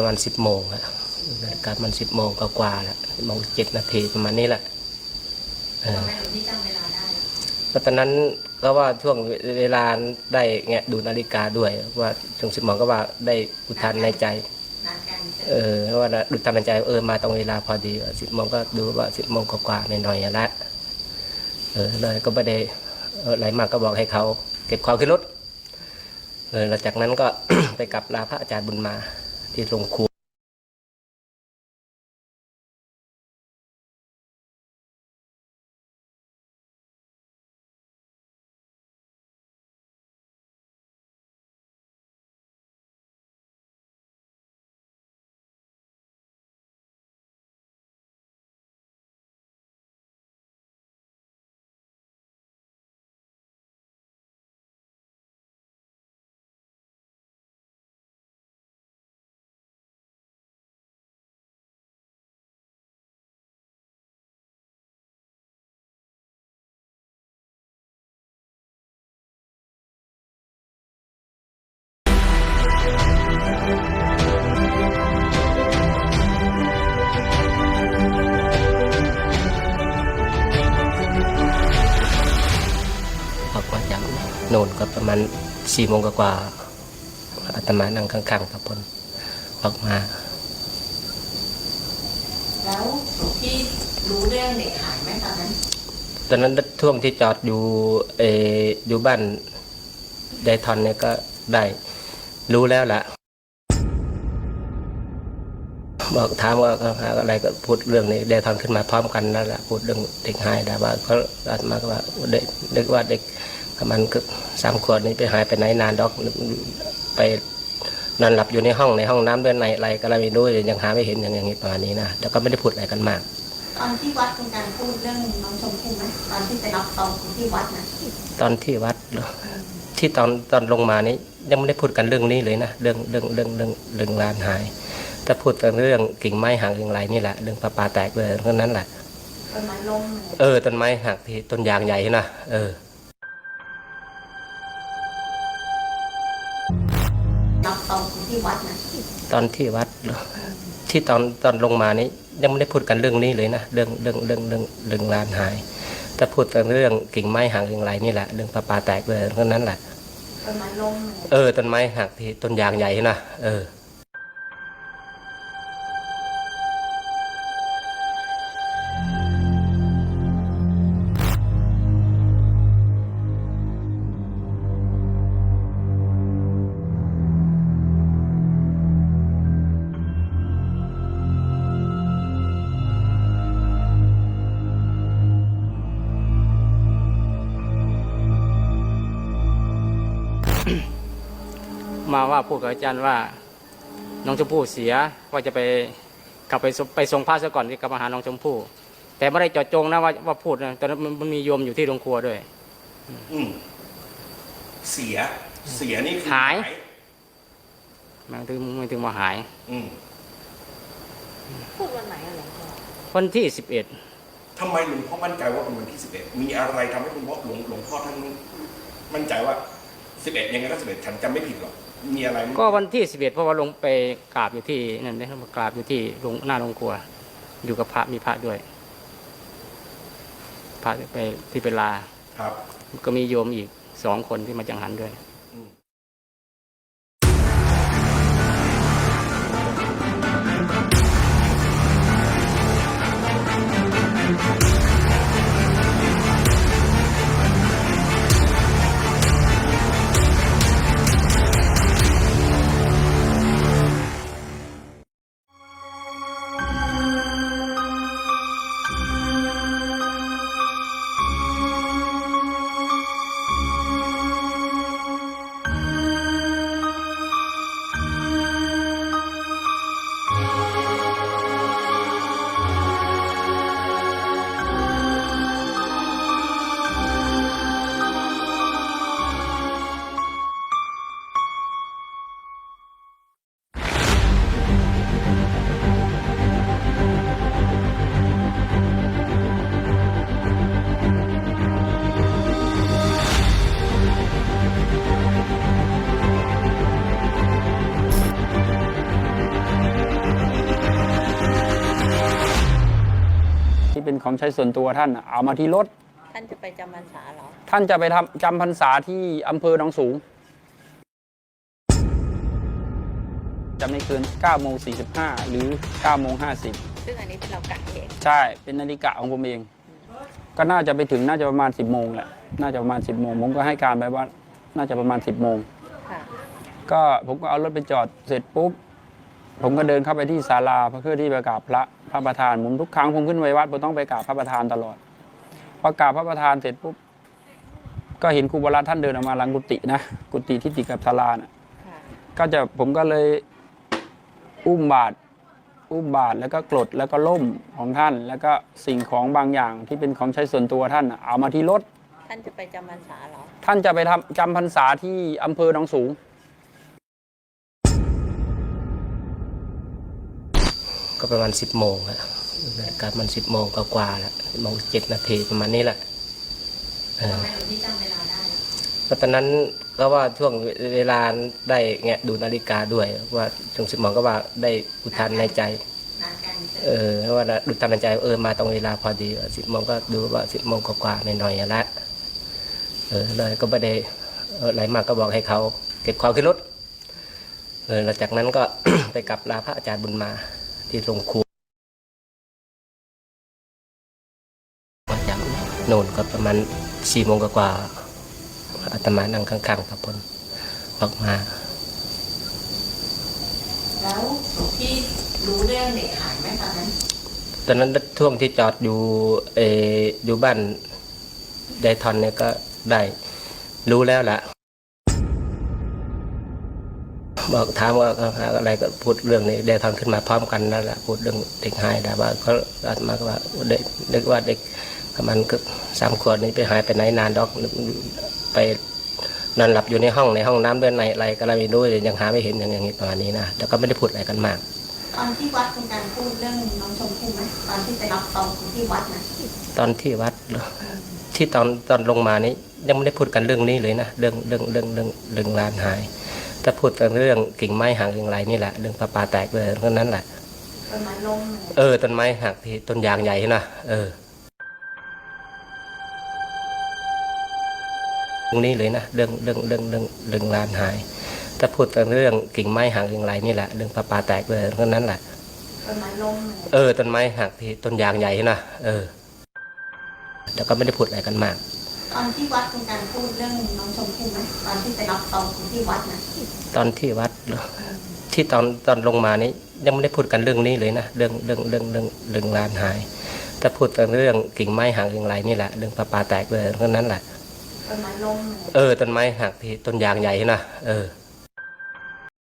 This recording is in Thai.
ประมาณสิบโมงอะนาฬิกามันสิบโมงกว่าๆแหละ10โมงเจ็ดนาทีประมาณนี้แหละเออทำไมหลวงพี่จำเวลาได้แล้วตอนนั้นก็ว่าช่วงเวลาได้แงะดูนาฬิกาด้วย ว่าช่วงสิบโมงก็ว่าได้อุทานในใจนานกันจะเออว่าดูตามในใจเออมาตรงเวลาพอดีสิบโมงก็ดูว่าสิบโมงกว่าๆหน่อยๆอะละเออเลยก็ไม่ได้เอออะไรมากก็บอกให้เขาเก็บของขึ้นรถเออแล้วจากนั้นก็ไปกลับลาพระอาจารย์บุญมา ที่โรงครัว โน่นก็ประมาณสี่โมงกว่าๆอาตมานั่งข้างๆกับพลออกมา แล้วหลวงพี่รู้เรื่องเด็กหายไหมตอนนั้นตอนนั้นช่วงที่จอดอยู่เอออยู่บ้านไดทอนเนี่ยก็ได้รู้แล้วล่ะ บอกถามว่าเขาหาอะไรก็พูดเรื่องนี้ไดทอนขึ้นมาพร้อมกันนั่นแหละพูดเรื่องเด็กหายแต่ว่าเขาอาตมาก็ว่าเด็กเด็กว่าเด็ก ประมันก็สามขวบนี้ไปหายไปไหนนานดอกไปนอนหลับอยู่ในห้องในห้องน้ำด้วยในอะไรก็อะไรไม่รู้ยังหาไม่เห็นอย่างอย่างนี้ประมาณนี้นะแล้วก็ไม่ได้พูดอะไรกันมาก ตอนที่วัดเป็นการพูดเรื่องน้องชมพู่ไหมตอนที่ไปรับตองที่วัดนะตอนที่วัดเหรอที่ตอนตอนลงมานี้ยังไม่ได้พูดกันเรื่องนี้เลยนะเรื่องเรื่องเรื่องเรื่องเรื่องลานหายแต่พูดกันเรื่องกิ่งไม้หักกิ่งไรนี่แหละเรื่องปลาปลาแตกเลยเท่านั้นแหละต้นไม้ล้มเลยเออต้นไม้หักที่ต้นยางใหญ่นะเออ ที่วัดนะตอนที่วัดเหรอที่ตอนตอนลงมานี้ยังไม่ได้พูดกันเรื่องนี้เลยนะเรื่องเรื่องเรื่องเรื่องเรื่องลานหายแต่พูดกันเรื่องกิ่งไม้หักกิ่งไรนี่แหละเรื่องปลาปลาแตกเลยเท่านั้นแหละต้นไม้ล้มเลยเออต้นไม้หักที่ต้นยางใหญ่นะเออ มาว่าพูดกับอาจารย์ว่า น้องชมพู่เสียว่าจะไปกลับไปส่งไปส่งพระซะก่อนที่กลับมาหาน้องชมพู่ แต่ไม่ได้เจาะจงนะว่าว่าพูดนะตอนนั้นมันมันมีโยมอยู่ที่โรงครัวด้วย อืมเสีย เสียนี่คือหายมันถึงมันถึงมาหาย อืมพูดวันไหนอะหลวงพ่อวันที่สิบเอ็ดทำไมหลวงพ่อมั่นใจว่าเป็นวันที่สิบเอ็ดมีอะไรทำให้คุณพ่อหลวงหลวงพ่อท่านมั่นใจว่าสิบเอ็ดยังไงก็สิบเอ็ดฉันจำไม่ผิดหรอก มีอะไรไหมก็วันที่สิบเอ็ดเพราะว่าลงไปกราบอยู่ที่นั่นนะครับกราบอยู่ที่โรงหน้าโรงครัว อยู่กับพระมีพระด้วยพระไปที่เป็นลาครับ ก็มีโยมอีกสองคนที่มาจังหันด้วย ของใช้ส่วนตัวท่านน่ะเอามาที่รถ ท่านจะไปจำพรรษาเหรอ ท่านจะไปทำจำพรรษาที่อำเภอหนองสูงจะไม่เกิน9โมง45 หรือ9โมง50ซึ่งอันนี้เป็นเรากะเองใช่ เป็นนาฬิกาของผมเอง ก็น่าจะไปถึงน่าจะประมาณ 10โมงแหละ น่าจะประมาณ 10โมงผมก็ให้การไปว่า น่าจะประมาณ 10โมง ค่ะ ก็ผมก็เอารถไปจอดเสร็จปุ๊บ ผมก็เดินเข้าไปที่ศาลาเพื่อที่ไปกราบพระ พระประธานผมทุกครั้งผมขึ้นไปวัดผมต้องไปกราบพระประธานตลอดพอกราบพระประธานเสร็จปุ๊บก็เห็นครูบาราท่านเดินออกมาหลังกุฏินะกุฏิที่ติดกับศาลาน่ะค่ะก็จะผมก็เลยอุ้มบาตรอุ้มบาตรแล้วก็กรดแล้วก็ล่มของท่าน แล้วก็สิ่งของบางอย่างที่เป็นของใช้ส่วนตัวท่านน่ะเอามาที่รถท่านจะไปจำพรรษาเหรอท่านจะไปทำจำพรรษาที่อำเภอหนองสูง ก็ประมาณสิบโมงอะนาฬิกามันสิบโมงกว่าๆแหละโมงเจ็ดนาทีประมาณนี้แหละเออทำไมหลวงพี่จำเวลาได้อะก็ตอนนั้นก็ว่าช่วงเวลาได้แงะดูนาฬิกาด้วย ว่าช่วงสิบโมงก็ว่าได้อุทานในใจนานกันเออว่าดูตามในใจเออมาตรงเวลาพอดีสิบโมงก็ดูว่าสิบโมงกว่าๆหน่อยๆละเออเลยก็ไม่ได้เอออะไรมากก็บอกให้เขา เก็บความขึ้นรถเออแล้วจากนั้นก็ไปกลับลาพระอาจารย์บุญมา ที่โรงครูมาจากโน่นก็ประมาณสี่โมงกว่าๆอาตมานั่งข้างๆกับพลออกมา แล้วหลวงพี่รู้เรื่องเด็กหายไหมตอนนั้น ตอนนั้นช่วงที่จอดอยู่เอออยู่บ้านไดทอนเนี่ยก็ได้รู้แล้วล่ะ บอกถามว่าอะไรก็พูดเรื่องนี้ไดทอนขึ้นมาพร้อมกันนั่นแหละพูดเรื่องเด็กหายได้ว่าเขาอาตมาก็ว่าเด็กเด็กว่าเด็กมันก็สามขวบนี้ไปหายไปไหนนานดอกไปนอนหลับอยู่ในห้องในห้องน้ำเดินในอะไรก็ไม่รู้ยังหาไม่เห็นอย่างอย่างนี้ประมาณนี้นะแล้วก็ไม่ได้พูดอะไรกันมากตอนที่วัดคุณการพูดเรื่องน้องชมพู่ไหมตอนที่ไปรับซองที่วัดนะตอนที่วัดที่ตอนตอนลงมานี้ยังไม่ได้พูดกันเรื่องนี้เลยนะเรื่องเรื่องเรื่องเรื่องเรื่องลานหาย แต่พูดกันเรื่องกิ่งไม้หักกิ่งไรนี่แหละ เรื่องปลาปลาแตกเลยเรื่องนั้นแหละต้นไม้ล้มอะไรเออต้นไม้หักที่ต้นยางใหญ่นะเออเรื่องนี้เลยนะเรื่องเรื่องเรื่องเรื่องเรื่องลานหายแต่พูดกันเรื่องกิ่งไม้หักกิ่งไรนี่แหละเรื่องปลาปลาแตกเลยเรื่องนั้นแหละต้นไม้ล้มอะไรเออต้นไม้หักที่ต้นยางใหญ่นะเออแต่ก็ไม่ได้พูดอะไรกันมาก ตอนที่วัดคุณการพูดเรื่องน้องชมพู่ไหมตอนที่ไปรับซองที่วัดนะตอนที่วัดเหรอที่ตอนตอนลงมานี้ยังไม่ได้พูดกันเรื่องนี้เลยนะเรื่องเรื่องเรื่องเรื่องเรื่องลานหายแต่พูดกันเรื่องกิ่งไม้หักกิ่งไรนี่แหละเรื่องปลาปลาแตกเลยเรื่องนั้นแหละต้นไม้ล้มอะไรเออต้นไม้หักที่ต้นยางใหญ่นะเออ